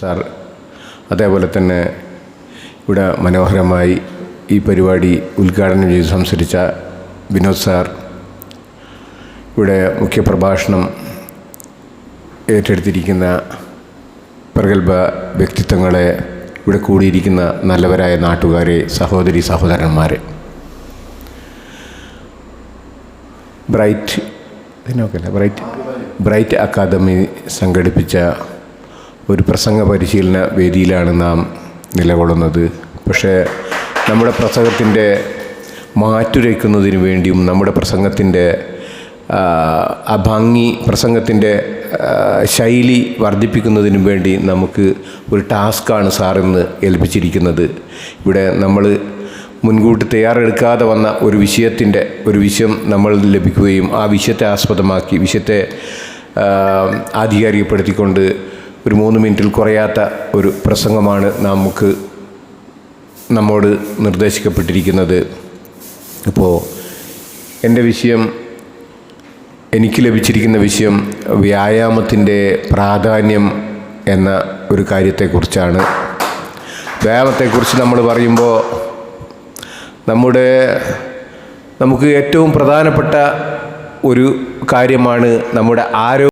Sir. അതേപോലെ തന്നെ ഇവിടെ മനോഹരമായി ഈ പരിപാടി ഉദ്ഘാടനം ചെയ്ത് സംസാരിച്ച വിനോദ് സാർ ഇവിടെ മുഖ്യപ്രഭാഷണം ഏറ്റെടുത്തിരിക്കുന്ന പ്രഗത്ഭ വ്യക്തിത്വങ്ങളെ ഇവിടെ കൂടിയിരിക്കുന്ന നല്ലവരായ നാട്ടുകാരെ സഹോദരി സഹോദരന്മാരെ. ബ്രൈറ്റ് ബ്രൈറ്റ് ബ്രൈറ്റ് അക്കാദമി സംഘടിപ്പിച്ച ഒരു പ്രസംഗ പരിശീലന വേദിയിലാണ് നാം നിലകൊള്ളുന്നത്. പക്ഷേ നമ്മുടെ പ്രസംഗത്തിന്റെ മാറ്റുരയ്ക്കുന്നതിന് വേണ്ടിയും നമ്മുടെ പ്രസംഗത്തിന്റെ ആ, ഭംഗി പ്രസംഗത്തിന്റെ ശൈലി വർദ്ധിപ്പിക്കുന്നതിനും വേണ്ടി നമുക്ക് ഒരു ടാസ്ക്കാണ് സാറിന്ന് ഏൽപ്പിച്ചിരിക്കുന്നത്. ഇവിടെ നമ്മൾ മുൻകൂട്ടി തയ്യാറെടുക്കാതെ വന്ന ഒരു വിഷയത്തിന്റെ ഒരു വിഷയം നമ്മൾ ലഭിക്കുകയും ആ വിഷയത്തെ ആസ്പദമാക്കി വിഷയത്തെ ആധികാരികപ്പെടുത്തിക്കൊണ്ട് ഒരു മൂന്ന് മിനിറ്റിൽ കുറയാത്ത ഒരു പ്രസംഗമാണ് നമുക്ക് നമ്മോട് നിർദ്ദേശിക്കപ്പെട്ടിരിക്കുന്നത്. അപ്പോൾ എന്റെ വിഷയം എനിക്ക് ലഭിച്ചിരിക്കുന്ന വിഷയം വ്യായാമത്തിന്റെ പ്രാധാന്യം എന്ന ഒരു കാര്യത്തെക്കുറിച്ചാണ്. വ്യായാമത്തെക്കുറിച്ച് നമ്മൾ പറയുമ്പോൾ നമ്മുടെ നമുക്ക് ഏറ്റവും പ്രധാനപ്പെട്ട ഒരു കാര്യമാണ് നമ്മുടെ ആരോഗ്യം